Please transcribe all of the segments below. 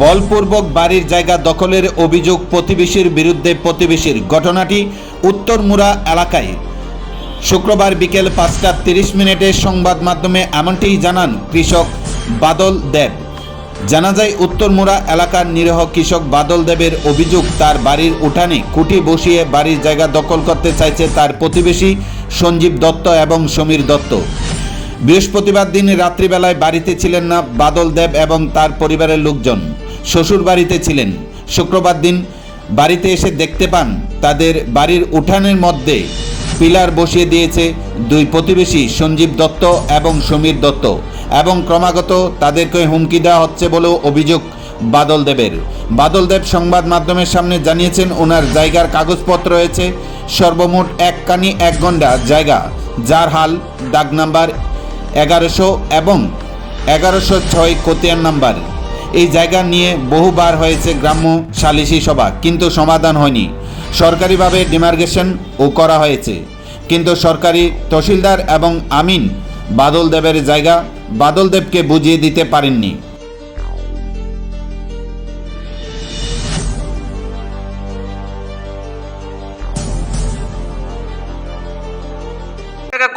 বলপূর্বক বাড়ির জায়গা দখলের অভিযোগ প্রতিবেশীর বিরুদ্ধে প্রতিবেশীর ঘটনাটি উত্তরমুরা এলাকায়। শুক্রবার বিকেল পাঁচটা তিরিশ মিনিটে সংবাদ মাধ্যমে এমনটিই জানান কৃষক বাদল দেব। জানা যায়, উত্তরমুরা এলাকার নিরীহ কৃষক বাদল দেবের অভিযোগ, তার বাড়ির উঠানে কুটি বসিয়ে বাড়ির জায়গা দখল করতে চাইছে তার প্রতিবেশী সঞ্জীব দত্ত এবং সমীর দত্ত। বৃহস্পতিবার দিন রাত্রিবেলায় বাড়িতে ছিলেন না বাদল দেব এবং তার পরিবারের লোকজন। শ্বশুর বাড়িতে ছিলেন। শুক্রবার দিন বাড়িতে এসে দেখতে পান, তাদের বাড়ির উঠানের মধ্যে পিলার বসিয়ে দিয়েছে দুই প্রতিবেশী সঞ্জীব দত্ত এবং সমীর দত্ত এবং ক্রমাগত তাদেরকে হুমকি দেওয়া হচ্ছে বলেও অভিযোগ বাদল দেবের বাদল দেব সংবাদ মাধ্যমের সামনে জানিয়েছেন, ওনার জায়গার কাগজপত্র রয়েছে, সর্বমোট এক কানি এক গন্ডা জায়গা, যার হাল দাগ নাম্বার এগারোশো এবং এগারোশো ছয় কোতিয়ান নাম্বার। এই জায়গা নিয়ে বহুবার হয়েছে গ্রাম্য সালিসি সভা, কিন্তু সমাধান হয়নি। সরকারিভাবে ডিমার্গেশন ও করা হয়েছে। কিন্তু সরকারি তহসিলদার এবং আমিন বাদল দেবের জায়গা বাদল দেবকে বুঝিয়ে দিতে পারেননি।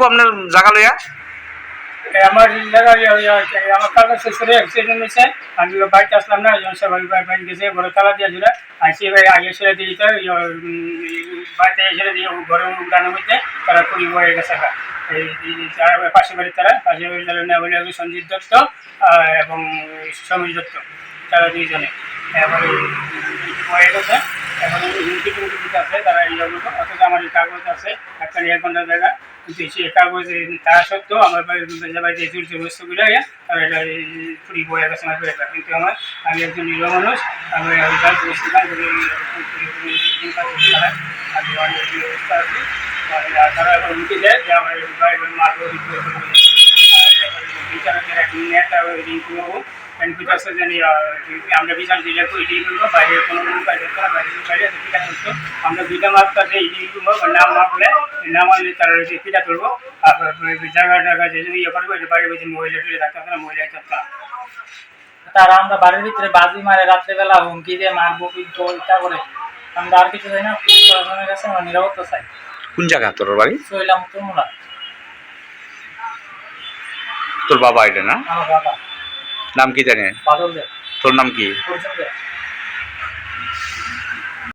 আপনার জায়গা লইয়া? আমার আমার কাকা অ্যাক্সিডেন্ট হয়েছে। আমি বাড়িতে আসলাম না যখন সে বাড়ি গেছে, ঘরে তালা দিয়ে ছিল আইসি ভাই আগে ছেড়ে দিয়ে দিতে বাড়িতে পাশে বাড়ির তারা পাশে সঞ্জিত দত্ত এবং সমীর দত্ত, তারা দুইজনে। এবারে গেছে। এখন হুমকি টুমকি দিতে আছে তারা এই জন্য অথচ আমার এই কাগজ আছে একটা এক ঘণ্টার জায়গা কিন্তু সেই কাগজ তা সত্ত্বেও আমার বাড়িতে জবস্ত করে তারা এটা চুরি বয়ে গেছে আমার পেয়েছে কিন্তু আমার আমি একজন নিরীহ মানুষ আমি তার এখন হুমকি দেয় যে আমার বাড়ির মারবো বিচারকের এক নেতা রিঙ্কু বাবু জানি আমরা বাইরে কোনো কোনো বাইরে বাইরে পিঠা দুইটা নাম নাম আনলে তারা হচ্ছে পিঠা তুলবো আর জায়গা টাকা যে ইয়ে করব এটা বাড়ি বাড়ি মহিলা টুলে থাকতে হবে না মহিলা থাকতে তারা আমরা বাড়ির ভিতরে বাজি মারে রাত্রেবেলা হুমকি দিয়ে মারবো কিন্তু ইটা করে। আমরা আর কিছু চাই না প্রশাসনের কাছে আমরা নিরাপত্তা চাই। কোন জায়গা তোর বাড়ি? শৈলাম তোমরা তোর বাবা এটা না? আমার বাবা। নাম কি জানে? তোর নাম কি?